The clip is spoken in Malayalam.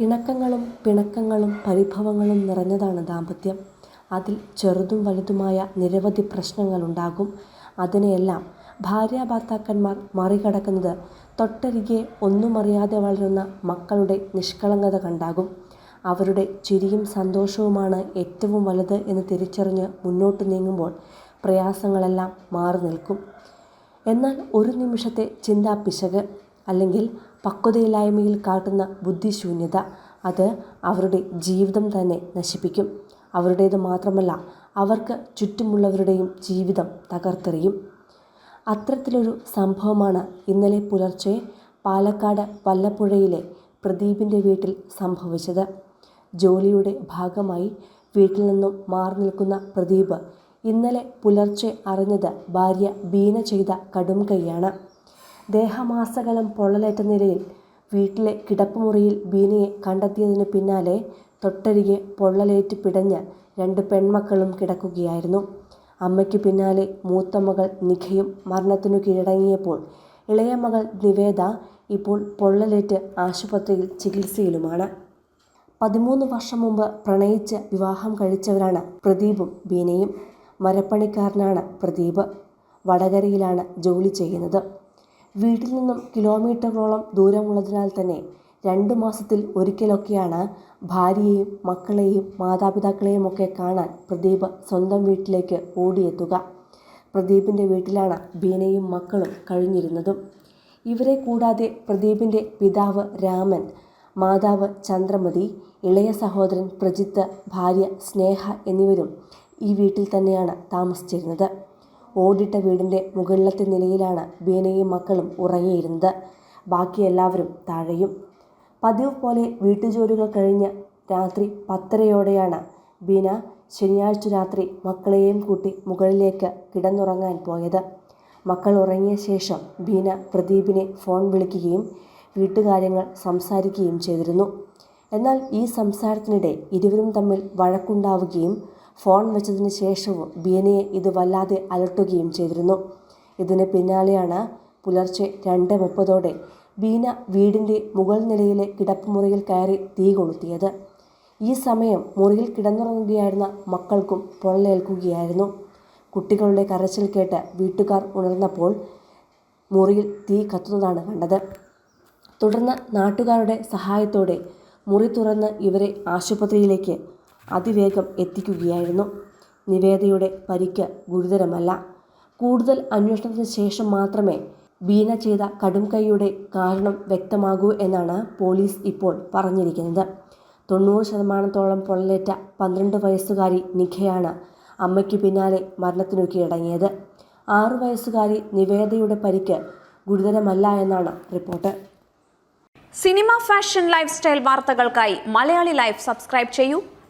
ഇണക്കങ്ങളും പിണക്കങ്ങളും പരിഭവങ്ങളും നിറഞ്ഞതാണ് ദാമ്പത്യം. അതിൽ ചെറുതും വലുതുമായ നിരവധി പ്രശ്നങ്ങളുണ്ടാകും. അതിനെയെല്ലാം ഭാര്യാഭർത്താക്കന്മാർ മറികടക്കുന്നത് തൊട്ടരികെ ഒന്നുമറിയാതെ വളരുന്ന മക്കളുടെ നിഷ്കളങ്കത കണ്ടാകും. അവരുടെ ചിരിയും സന്തോഷവുമാണ് ഏറ്റവും വലുത് എന്ന് തിരിച്ചറിഞ്ഞ് മുന്നോട്ട് നീങ്ങുമ്പോൾ പ്രയാസങ്ങളെല്ലാം മാറി നിൽക്കും എന്നാൽ ഒരു നിമിഷത്തെ ചിന്താപ്പിശക്, അല്ലെങ്കിൽ പക്വതയില്ലായ്മയിൽ കാട്ടുന്ന ബുദ്ധിശൂന്യത അത് അവരുടെ ജീവിതം തന്നെ നശിപ്പിക്കും. അവരുടേത് മാത്രമല്ല അവർക്ക് ചുറ്റുമുള്ളവരുടെയും ജീവിതം തകർത്തെറിയും. അത്തരത്തിലൊരു സംഭവമാണ് ഇന്നലെ പുലർച്ചെ പാലക്കാട് വല്ലപ്പുഴയിലെ പ്രദീപിന്റെ വീട്ടിൽ സംഭവിച്ചത്. ജോലിയുടെ ഭാഗമായി വീട്ടിൽ നിന്നും മാറി നിൽക്കുന്ന പ്രദീപ് ഇന്നലെ പുലർച്ചെ അറിഞ്ഞത് ഭാര്യ ബീന ചെയ്ത കടുംകൈയാണ്. ദേഹമാസകലം പൊള്ളലേറ്റ നിലയിൽ വീട്ടിലെ കിടപ്പുമുറിയിൽ ബീനയെ കണ്ടെത്തിയതിനു പിന്നാലെ തൊട്ടരികെ പൊള്ളലേറ്റ് പിടഞ്ഞ് രണ്ട് പെൺമക്കളും കിടക്കുകയായിരുന്നു. അമ്മയ്ക്ക് പിന്നാലെ മൂത്ത മകൾ നിഖയും മരണത്തിനു കീഴടങ്ങിയപ്പോൾ ഇളയ മകൾ നിവേദ ഇപ്പോൾ പൊള്ളലേറ്റ് ആശുപത്രിയിൽ ചികിത്സയിലുമാണ്. പതിമൂന്ന് വർഷം മുമ്പ് പ്രണയിച്ച് വിവാഹം കഴിച്ചവരാണ് പ്രദീപും ബീനയും. മരപ്പണിക്കാരനാണ് പ്രദീപ്. വടകരയിലാണ് ജോലി ചെയ്യുന്നത്. വീട്ടിൽ നിന്നും കിലോമീറ്ററോളം ദൂരമുള്ളതിനാൽ തന്നെ രണ്ട് മാസത്തിൽ ഒരിക്കലൊക്കെയാണ് ഭാര്യയെയും മക്കളെയും മാതാപിതാക്കളെയുമൊക്കെ കാണാൻ പ്രദീപ് സ്വന്തം വീട്ടിലേക്ക് ഓടിയെത്തുക. പ്രദീപിന്റെ വീട്ടിലാണ് ബീനയും മക്കളും കഴിഞ്ഞിരുന്നതും. ഇവരെ കൂടാതെ പ്രദീപിന്റെ പിതാവ് രാമൻ, മാതാവ് ചന്ദ്രമതി, ഇളയ സഹോദരൻ പ്രജിത്ത്, ഭാര്യ സ്നേഹ എന്നിവരും ഈ വീട്ടിൽ തന്നെയാണ് താമസിച്ചിരുന്നത്. ഓടിട്ട വീടിന്റെ മുകളിലത്തെ നിലയിലാണ് ബീനയും മക്കളും ഉറങ്ങിയിരുന്നത്. ബാക്കി എല്ലാവരും താഴെയും. പതിവ് പോലെ വീട്ടുജോലികൾ കഴിഞ്ഞ് രാത്രി പത്തരയോടെയാണ് ബീന ശനിയാഴ്ച രാത്രി മക്കളെയും കൂട്ടി മുകളിലേക്ക് കിടന്നുറങ്ങാൻ പോയത്. മക്കൾ ഉറങ്ങിയ ശേഷം ബീന പ്രദീപിനെ ഫോൺ വിളിക്കുകയും വീട്ടുകാര്യങ്ങൾ സംസാരിക്കുകയും ചെയ്തിരുന്നു. എന്നാൽ ഈ സംസാരത്തിനിടെ ഇരുവരും തമ്മിൽ വഴക്കുണ്ടാവുകയും ഫോൺ വെച്ചതിന് ശേഷവും ബീനയെ ഇത് വല്ലാതെ അലട്ടുകയും ചെയ്തിരുന്നു. ഇതിന് പിന്നാലെയാണ് പുലർച്ചെ രണ്ട് മുപ്പതോടെ ബീന വീടിന്റെ മുകൾ നിലയിലെ കിടപ്പുമുറിയിൽ കയറി തീ കൊളുത്തിയത്. ഈ സമയം മുറിയിൽ കിടന്നുറങ്ങുകയായിരുന്ന മക്കൾക്കും പൊള്ളലേൽക്കുകയായിരുന്നു. കുട്ടികളുടെ കരച്ചിൽ കേട്ട് വീട്ടുകാർ ഉണർന്നപ്പോൾ മുറിയിൽ തീ കത്തുന്നതാണ് കണ്ടത്. തുടർന്ന് നാട്ടുകാരുടെ സഹായത്തോടെ മുറി തുറന്ന് ഇവരെ ആശുപത്രിയിലേക്ക് അതിവേഗം എത്തിക്കുകയായിരുന്നു. നിവേദയുടെ പരിക്ക് ഗുരുതരമല്ല. കൂടുതൽ അന്വേഷണത്തിന് ശേഷം മാത്രമേ ബീന ചെയ്ത കടുംകൈയുടെ കാരണം വ്യക്തമാകൂ എന്നാണ് പോലീസ് ഇപ്പോൾ പറഞ്ഞിരിക്കുന്നത്. തൊണ്ണൂറ് ശതമാനത്തോളം പൊള്ളലേറ്റ പന്ത്രണ്ട് വയസ്സുകാരി നിഖയാണ് അമ്മയ്ക്ക് പിന്നാലെ മരണത്തിനു കീഴടങ്ങിയത്. ആറു വയസ്സുകാരി നിവേദയുടെ പരിക്ക് ഗുരുതരമല്ല എന്നാണ് report. Cinema fashion lifestyle വാർത്തകൾക്കായി മലയാളി ലൈഫ് സബ്സ്ക്രൈബ് ചെയ്യൂ